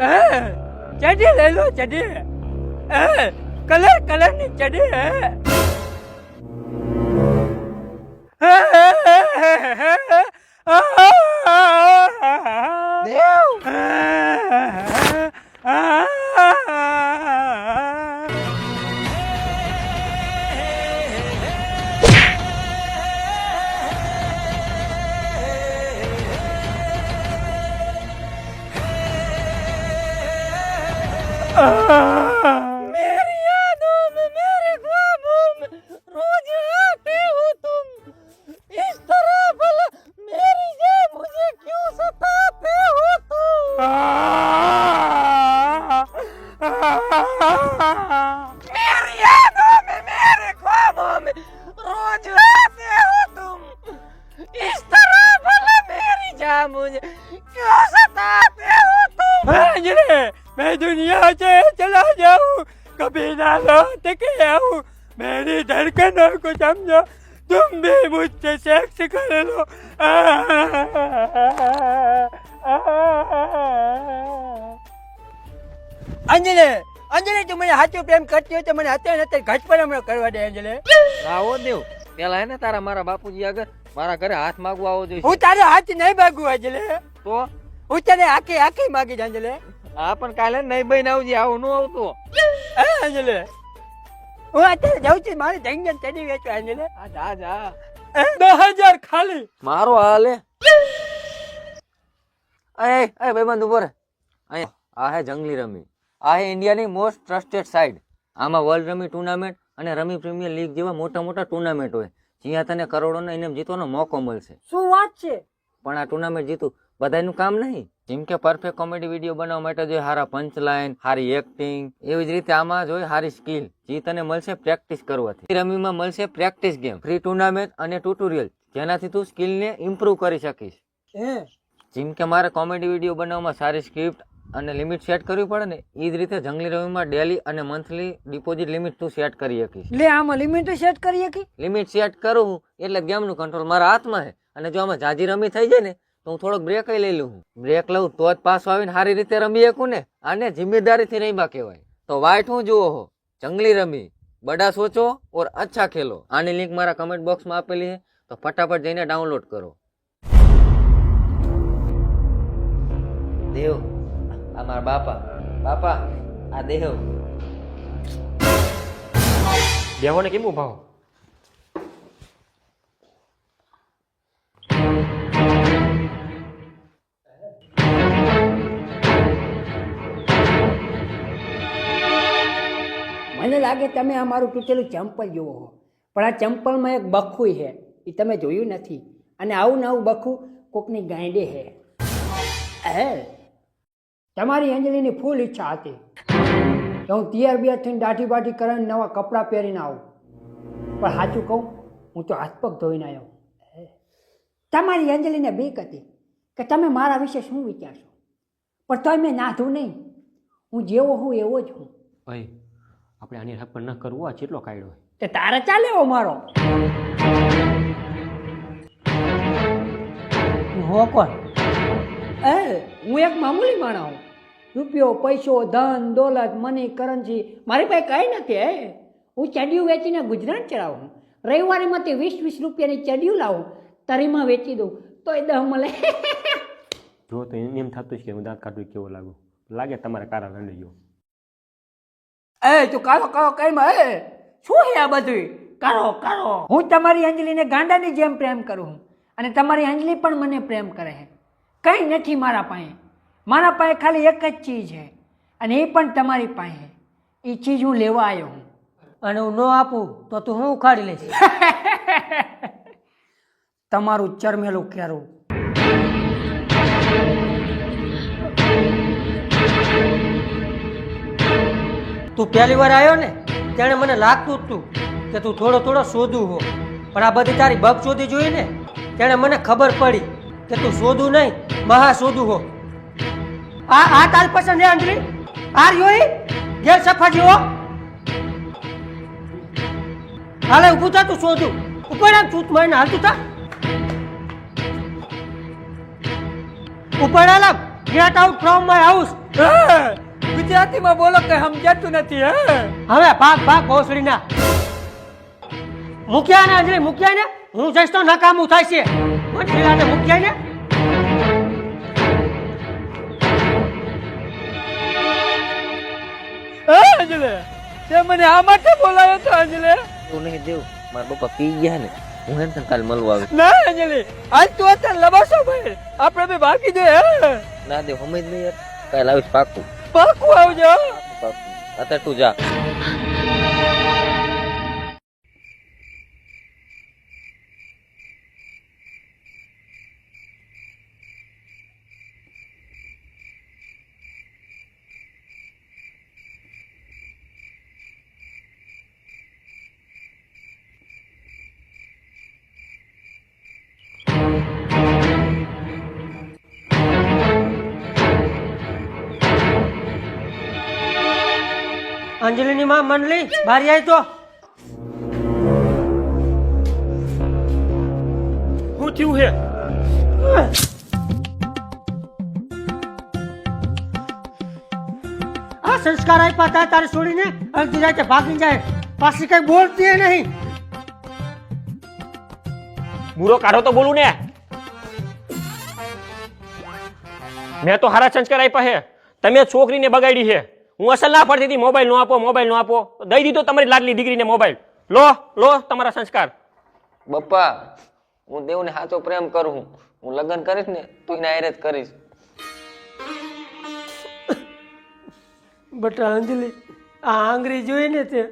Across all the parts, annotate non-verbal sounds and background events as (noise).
એ ચડી લઈ લો ચડી એ કલર કલરની ચડી હે દેવ मेरी मेरी जान मुझे क्यों सताते हो तुम अंजलि मैं दुनिया से चला जाऊं कभी ना लौट के आऊं मेरी धड़कनों को समझो तुम भी मुझसे सेक्स कर लो અંજલિ અંજલિ તું મને સાચો પ્રેમ કરતી હોય તો મને અત્યારે અત્યારે ઘટ પર હમણાં કરવા દે અંજલિ આવો દેવ પેલા હે ને તારા મારા બાપુજી આગળ મારા ઘરે હાથ માગવા આવો જોઈએ. હું તારે હાથ નહીં માગું આજે તો? હું તને આખી આખી માગી છે હા પણ કાલે નહીં બહીને આવજે આવું નું આવતું. હે અંજલિ? હું અત્યારે જાઉં છું મારે જંગલ ચડી વેચવા અંજલિ. આ જા જા. દસ હજાર ખાલી. મારો હાલે એ એ ભાઈબંધ બંધ રે અહીંયા આ હે જંગલી રમી. આ હે ઇન્ડિયાની મોસ્ટ ટ્રસ્ટેડ સાઇડ આમાં વર્લ્ડ રમી ટુર્નામેન્ટ અને રમી પ્રીમિયર લીગ જેવા મોટા મોટા ટુર્નામેન્ટ હોય. જ્યાં તને કરોડોનો ઇનામ જીતવાનો મોકો મળશે. શું વાત છે? પણ આ ટુર્નામેન્ટ જીતું બધાનું કામ નહીં. જેમ કે પરફેક્ટ કોમેડી વીડિયો બનાવવા માટે જોઈએ સારા પંચ લાઈન સારી એક્ટિંગ એવી જ રીતે આમાં જોઈએ સારી સ્કિલ જે તને મળશે પ્રેક્ટિસ કરવાથી. રમીમાં મળશે પ્રેક્ટિસ ગેમ ફ્રી ટુર્નામેન્ટ અને ટ્યુટોરિયલ જેનાથી તું સ્કિલને ઇમ્પ્રૂવ કરી શકીશ. જેમ કે મારે કોમેડી વીડિયો બનાવવામાં સારી સ્ક્રિપ્ટ અને લિમિટ સેટ કરવી પડે ને એ જ રીતે જંગલી રમીમાં ડેલી અને મંથલી ડિપોઝિટ લિમિટ તું સેટ કરી શકીશ. લે આમાં લિમિટ સેટ કરી શકી લિમિટ સેટ કરું એટલે ગેમનું કંટ્રોલ મારા હાથમાં છે અને જો આમાં જાજી રમી થઈ જાય ને તો હું થોડોક બ્રેક લઈ લઉં. બ્રેક લઉં તો જ પાછો આવીને સારી રીતે રમી શકું ને. આને જિમ્મેદારીથી રમ્યા કહેવાય. તો વાઇટ હું જુઓ હો. જંગલી રમી. બડા સોચો ઓર અચ્છા ખેલો. આની લિંક મારા કમેન્ટ બોક્સમાં આપેલી છે તો ફટાફટ જઈને ડાઉનલોડ કરો. દેવ. આ મારા બાપા બાપા આ દેવ દેહોને કેમ ઊભા મને લાગે તમે આ મારું તૂટેલું ચંપલ જુઓ હો. પણ આ ચંપલમાં એક બખું છે એ તમે જોયું નથી. અને આવું ને આવું બખું કોકની ગાંડે છે હે તમારી અંજલિની ફૂલ ઈચ્છા હતી. કે હું તૈયાર બિયાર થઈને દાઢી બાઢી કરીને નવા કપડાં પહેરીને આવું. પણ સાચું કહું હું તો હાથ પગ ધોઈને આવ્યો. તમારી અંજલિને બીક હતી કે તમે મારા વિશે શું વિચારશો? પણ તોય મેં નાધું નહીં. હું જેવો હું એવો જ હું. ભાઈ આપણે આની હક પર ન કરવું આ કેટલો કાયડો તે તારે ચાલે એવો મારો. હો કોણ? એ હું એક મામૂલી માણસ હું રૂપિયો પૈસો ધન દોલત મની કરન્સી મારી પાસે કંઈ નથી હે. હું ચડિયું વેચીને ગુજરાન ચડાવું. રવિવારીમાંથી વીસ વીસ રૂપિયાની ચડિયું લાવું તરીમાં વેચી દઉં તો એ દહ મળે. જો તો એમ થતું છે કે હું દાંત કાઢું કેવો લાગુ? લાગે તમારે કારા રંડી ગયો એ તું કારો કાળો કઈમાં એ શું છે આ બધું કાળો કાળો. હું તમારી અંજલિને ગાંડાની જેમ પ્રેમ કરું અને તમારી અંજલિ પણ મને પ્રેમ કરે છે. કંઈ નથી મારા પાસે. મારા પાસે ખાલી એક જ ચીજ છે અને એ પણ તમારી પાસે. એ ચીજ હું લેવા આવ્યો હું. અને હું ન આપું તો તું હું ઉખાડી લઈશ (laughs) તમારું ચરમેલું કેરું. તું પહેલી વાર આવ્યો ને ત્યારે મને લાગતું જ તું કે તું થોડો થોડો શોધું હો પણ આ બધી તારી બગ શોધી જોઈ ને ત્યારે મને ખબર પડી કે તું શોધું નહીં મહા શોધું હો. આ આ તાર પસંદ હે અંજલિ આર યોઈ? ઘેર સફા જીવો હાલે ઊભું થા તું શોધું ઉપર આમ ચૂત મારીને હાલતું થા. ઉપર હાલ get out from my house ગુજરાતીમાં બોલો કે સમજાતું નથી હે. હવે ભાગ ભાગ ભોસડીના. મૂક્યા ને અંજલિ મૂક્યા ને? હું જઈશ તો નકામું થાય છે. મંત્રીલાને મૂક્યા ને. અંજલે તે મને આ માટે બોલાવ્યો તો અંજલે? તું નહીં દેવ મારા પપ્પા પી ગયા ને. હું એને તને કાલ મળવા આવી ના અંજલિ આજ તો અત્યારે લબાસો ભાઈ. આપણે બે બાકી દે હે? ના દેવ સમજ નહીં યાર. કાલ આવીશ પાકું. પાકું આવજો. પાકું. અત્યારે તું જા. અંજલિની માં મંડલી બહાર આવી તો. શું થયું હે? આ સંસ્કાર આપ્યા હતા તારે છોડીને અડધી રાતે ભાગી જાય. પાછી કઈ બોલતી નહીં. બુરો કાઢો તો બોલું ને. મેં તો હારા સંસ્કાર આપ્યા હે. તમે છોકરીને બગાડી છે હું અસલ ના પડતી હતી મોબાઈલ નો આપો મોબાઈલ નો આપો. દઈ દીધો તમારી લાડલી દીકરીને મોબાઈલ. લો લો તમારા સંસ્કાર. બપ્પા હું દેવને સાચો પ્રેમ કરું હું લગ્ન કરીશ ને તું એને જ કરીશ. બટા અંજલિ આ આંગળી જોઈ ને તે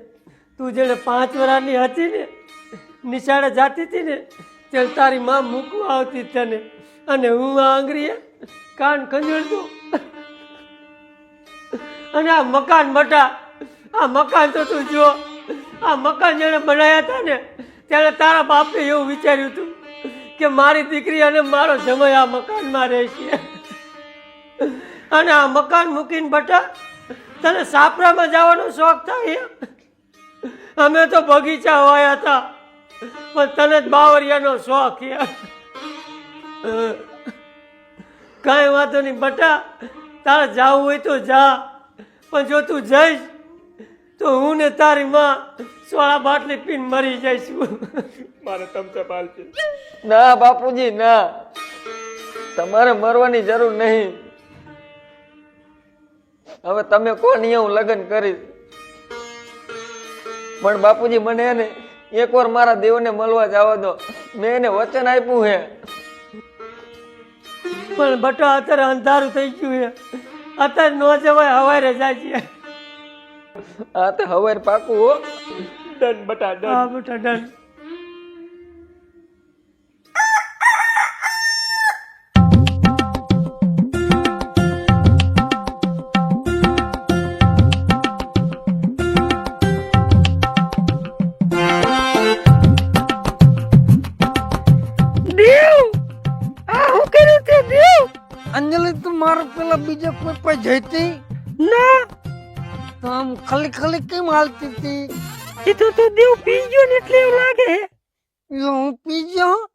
તું જેને પાંચ વરાની હતી ને નિશાળે જાતી હતી ને ત્યારે તારી માં મૂકવા આવતી તને. અને હું આ આંગળીએ કાન ખંજોળતું અને આ મકાન બટા આ મકાન તો તું જો આ મકાન જેણે બનાવ્યા હતા ને, ત્યારે તારા બાપે એવું વિચાર્યું હતું કે મારી દીકરી અને મારો જમાઈ આ મકાનમાં રહેશે. અને આ મકાન મૂકીને બટા, તને સાપરામાં જવાનો શોખ થાય અમે તો બગીચા વાયા હતા, પણ તને જ બાવરિયાનો શોખ કાંઈ વાંધો નહીં બટા, તારે જાવું હોય તો જા. પણ જો તું જઈશ તો હું ને તારી માં સોળા બાટલી પીને મરી જઈશું. મારે તમસે પાલશે ના બાપુજી ના. તમારે મરવાની જરૂર નહીં. હવે તમે કોની હું લગ્ન કરીશ પણ બાપુજી મને એને એકવાર મારા દેવને મળવા જવા દો. મેં એને વચન આપ્યું છે પણ બટા અત્યારે અંધારું થઈ ગયું છે અત્યારે નો જવાય હવારે રજા છે આ તો હવે પાકું હો. ડન બટા ડન. હા બટા ડન. બીજા કોઈ જઈતી? ના. આમ ખલી ખાલી કેમ હાલતી હતી? એ તો તું દેવ પી ગયો ને એટલે એવું લાગે હે. હું પી ગયો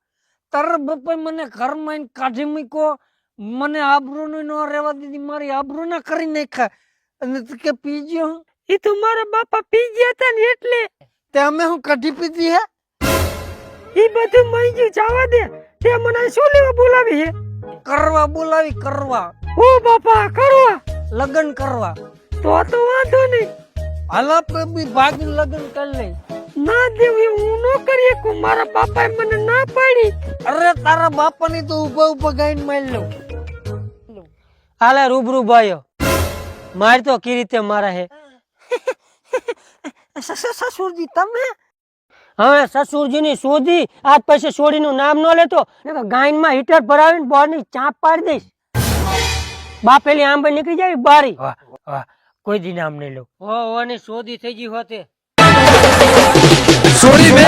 તારા મને ઘરમાં કાઢી મૂકો મને આબરૂ ન રહેવા દીધી મારી આબરૂ ના કરી નાખ્યા. અને તું કે પી ગયો એ તો મારા બાપા પી ગયા હતા ને એટલે. તે અમે હું કાઢી પીધી હે? એ બધું મઈ ગયું જવા દે. તે મને શું લેવા બોલાવી હે? કરવા બોલાવી કરવા. ઓ બાપા કરવા. લગ્ન કરવા. તો તો વાંધો નહીં. હાલ બી ભાગી લગ્ન કરી લઈ ના દેવ એ હું ન કરીએ કુ મારા બાપાએ મને ના પાડી. અરે તારા બાપાની તો ઊભો ઊભો ગાઈને મારી લઉં. હાલે રૂબરૂ ભાઈઓ. માર તો કી રીતે મારા હે? સસુરજી તમે હવે સસુરજીની શોધી આજ પછી છોડીનું નામ ન લેતો ગાયનમાં હીટર ભરાવીને બોરની ચાંપ પાડી દઈશ બાપેલી આંબે નીકળી જાય બારી. કોઈ દી નામ નહીં લઉં ઓ ઓની શોધી થઈ ગઈ હોતે. સોરી બે